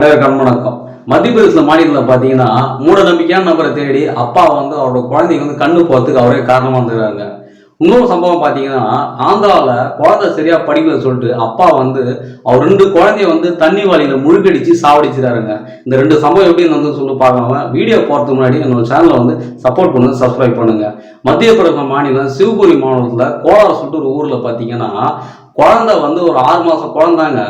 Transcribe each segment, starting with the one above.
கண்மணக்கம் வணக்கம். மத்திய பிரதேச மாநிலத்தில் பார்த்தீங்கன்னா மூட நம்பிக்கையான நபரை தேடி அப்பா வந்து அவரோட குழந்தைங்க வந்து கண்ணு போகிறதுக்கு அவரே காரணமாக வந்துடுறாங்க இன்னொரு சம்பவம் பார்த்தீங்கன்னா ஆந்திராவில் குழந்தை சரியாக படிக்கல சொல்லிட்டு அப்பா வந்து அவர் ரெண்டு குழந்தைய வந்து தண்ணி வாளியில் முழுக்கடிச்சு சாவடிச்சிடாருங்க இந்த ரெண்டு சம்பவம் எப்படி வந்து சொல்லி பார்க்காம வீடியோ போகிறதுக்கு முன்னாடி என்னோட சேனலை வந்து சப்போர்ட் பண்ணுங்க சப்ஸ்கிரைப் பண்ணுங்க. மத்திய பிரதேச மாநிலம் சிவபுரி மாவட்டத்தில் கோலார் சொல்லிட்டு ஒரு ஊரில் பார்த்தீங்கன்னா குழந்தை வந்து ஒரு ஆறு மாதம் குழந்தாங்க.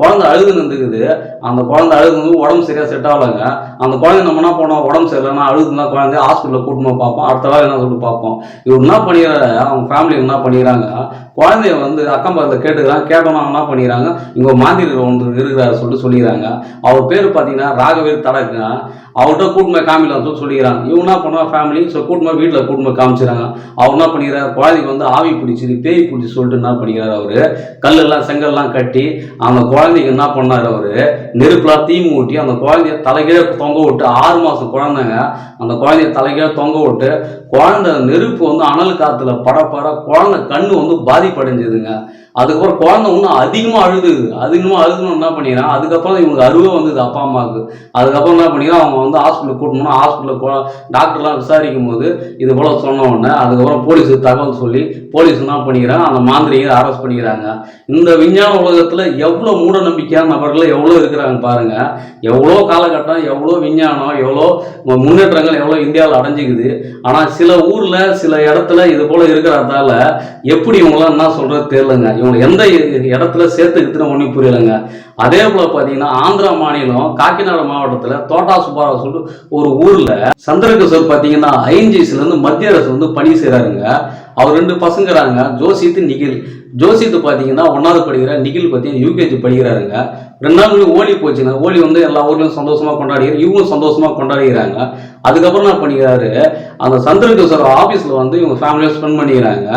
குழந்தை அழுது நின்றுக்குது அந்த குழந்தை அழுது உடம்பு சரியாக செட் ஆகலைங்க. அந்த குழந்தை நம்ம என்ன பண்ணோம்? உடம்பு சரியில்லைன்னா அழுதுனா குழந்தைய ஹாஸ்பிட்டலில் கூட்டிட்டு பார்ப்போம். அடுத்த வேலை என்ன சொல்லி பார்ப்போம்? இவர் என்ன பண்ணிடுறாரு அவங்க ஃபேமிலி என்ன பண்ணிடுறாங்க குழந்தைய வந்து அக்கம் பக்கத்தில் கேட்டுக்கிறாங்க. கேட்டோம்னா அவங்க என்ன பண்ணிடுறாங்க இங்கே ஒரு மாந்திரி ஒன்று இருக்கிறாரு சொல்லிட்டு சொல்லிடுறாங்க அவர் பேர் பார்த்தீங்கன்னா ராகவேல் தடக்குங்க அவர்கிட்ட கூட்டுமே காமிக்கலாம் சொல்லி சொல்லிக்கிறாங்க. இவங்க என்ன பண்ணுவா ஃபேமிலி ஸோ கூட்டுமே வீட்டில் கூட்டுமே காமிச்சிடுறாங்க. அவர் என்ன பண்ணிக்கிறார்? குழந்தைக்கு வந்து ஆவி பிடிச்சிது பேய் பிடிச்சி சொல்லிட்டு என்ன பண்ணிக்கிறார் அவர்? கல்லெல்லாம் செங்கல்லாம் கட்டி அந்த குழந்தைக்கு என்ன பண்ணார் அவர்? நெருப்பெலாம் தீ மூட்டி அந்த குழந்தைய தலைகீழே தொங்க விட்டு ஆறு மாதம் குழந்தைங்க அந்த குழந்தைய தலைகீழே தொங்க விட்டு குழந்தை நெருப்பு வந்து அனல் காத்துல பட பட குழந்தை கண்ணு வந்து பாதிப்படைஞ்சதுங்க. அதுக்கப்புறம் குழந்தை இன்னும் அதிகமாக அழுது அதிகமாக அழுதுன்னு என்ன பண்ணிடுறான் அதுக்கப்புறம் இவங்களுக்கு அருவே வந்தது அப்பா அம்மாவுக்கு. அதுக்கப்புறம் என்ன பண்ணிக்கிறான்? அவங்க வந்து ஹாஸ்பிட்டலுக்கு கூட்டணும்னா ஹாஸ்பிட்டலில் டாக்டர்லாம் விசாரிக்கும் போது இது போல சொன்ன உடனே அதுக்கப்புறம் போலீஸுக்கு தகவல் சொல்லி போலீஸ் என்ன பண்ணிக்கிறாங்க? அந்த மாந்திரியை அரெஸ்ட் பண்ணிக்கிறாங்க. இந்த விஞ்ஞான உலகத்தில் எவ்வளோ மூட நம்பிக்கையான நபர்கள் எவ்வளோ இருக்கிறாங்க பாருங்க. எவ்வளோ காலகட்டம் எவ்வளோ விஞ்ஞானம் எவ்வளோ முன்னேற்றங்கள் எவ்வளோ இந்தியாவில் அடைஞ்சிக்குது. ஆனால் சில ஊர்ல சில இடத்துல இது போல இருக்கிறதால எப்படி இவங்களாம் என்ன சொல்றது தெரியலங்க. இவங்க எந்த இடத்துல சேர்த்துக்கிட்டுன்னு ஒன்றும் புரியலைங்க. அதே போல பார்த்தீங்கன்னா ஆந்திரா மாநிலம் காக்கிநாடு மாவட்டத்தில் தோட்டா சுப்பாரா சொல்லி ஒரு ஊரில் சந்திரகிஷோர் பார்த்தீங்கன்னா ஐஎன்ஜிசிலேருந்து மத்திய அரசு வந்து பணி செய்கிறாருங்க அவர் ரெண்டு பசங்கிறாங்க ஜோசித்து நிகில். ஜோசித்து பார்த்தீங்கன்னா ஒன்றாவது படிக்கிற நிகில் பார்த்தீங்கன்னா யூகேஜி படிக்கிறாருங்க. ரெண்டு நாள் முன்னாடி ஓலி போச்சுங்க. ஓலி வந்து எல்லா ஊர்லேயும் சந்தோஷமா கொண்டாடுகிறார் இவங்களும் சந்தோஷமா கொண்டாடுகிறாங்க அதுக்கப்புறம் என்ன பண்ணிக்கிறாரு? அந்த சந்திரகிஷோர் ஆஃபீஸில் வந்து இவங்க ஃபேமிலியாக ஸ்பெண்ட் பண்ணிக்கிறாங்க.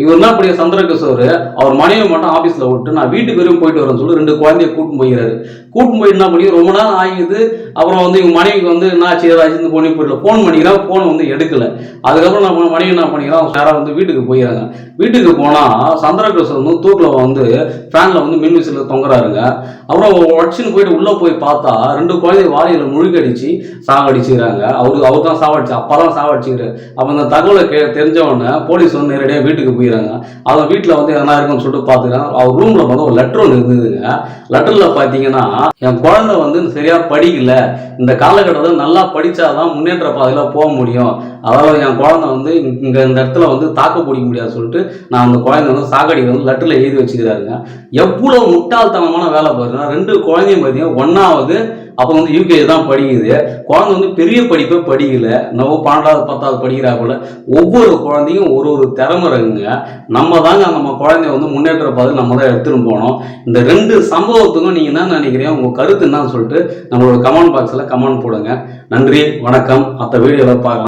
இவர் என்ன பண்ணி சந்திரகிஷோர் அவர் மனைவி மட்டும் ஆஃபீஸில் விட்டு நான் வீட்டுக்கு வரையும் போயிட்டு வரேன்னு சொல்லி ரெண்டு குழந்தைய கூட்டின்னு போய்கிறாரு கூட்டின்னு போய் என்ன பண்ணி ரொம்ப நாள் ஆகிடுது அப்புறம் வந்து இவங்க மனைவிக்கு வந்து என்ன ஆச்சு? ஏதாச்சும் பொண்ணு போயிடல ஃபோன் பண்ணிக்கிறான் ஃபோன் வந்து எடுக்கல. அதுக்கப்புறம் நம்ம மனைவி என்ன பண்ணிக்கிறான் அவங்க நேராக வந்து வீட்டுக்கு போயிடுறாங்க. வீட்டுக்கு போனால் சந்திரகிஷோர் வந்து தூக்கில் வந்து ஃபேனில் வந்து மின் விசில் தொங்குறாருங்க. அப்புறம் உடச்சின்னு போயிட்டு உள்ளே போய் பார்த்தா ரெண்டு குழந்தை வாளியில் முழுகடிச்சு சாவடிச்சுக்கிறாங்க அவரு அவர் தான் சாவடிச்சு அப்பா தான் சாவடிச்சுக்கிறாரு அப்போ அந்த தகவலை கே தெரிஞ்சவொடனே போலீஸ் வந்து நேரடியாக வீட்டுக்கு போயிடறாங்க. அவன் வீட்டில் வந்து எதனா இருக்குன்னு சொல்லிட்டு பார்த்துக்கிறாங்க. அவர் ரூமில் வந்து ஒரு லெட்டர் ஒன்று இருந்ததுங்க. லெட்டரில் பார்த்தீங்கன்னா என் குழந்தை வந்து சரியாக படிக்கல. இந்த காலகட்டத்தில் நல்லா படித்தாதான் முன்னேற்ற பாதையில் போக முடியும். அதாவது என் குழந்தை வந்து இங்கே இந்த இடத்துல வந்து தாக்க பிடிக்க முடியாது சொல்லிட்டு நான் அந்த குழந்தை வந்து சாக்கடி வந்து லெட்டரில் எழுதி வச்சுக்கிறாருங்க. எவ்வளோ முட்டாள்தனமான வேலை பாருங்க. ரெண்டு குழந்தையும் பார்த்தீங்கன்னா ஒன்றாவது அப்போ வந்து யூகேஜி தான் படிக்குது. குழந்தை வந்து பெரிய படிப்பை படிக்கல. நம்ம பன்னெண்டாவது பத்தாவது படிக்கிறாப்புல ஒவ்வொரு குழந்தையும் ஒரு ஒரு திறமை இருக்குங்க. நம்ம தாங்க நம்ம குழந்தைய வந்து முன்னேற்ற பாதை நம்ம தான் எடுத்துன்னு போனோம் இந்த ரெண்டு சம்பவத்துக்கும் நீங்கள் என்ன நினைக்கிறீங்க? உங்கள் கருத்து என்னன்னு சொல்லிட்டு நம்மளோட கமெண்ட் பாக்ஸில் கமெண்ட் போடுங்க. நன்றி வணக்கம். மற்ற வீடியோவில் பார்க்கலாம்.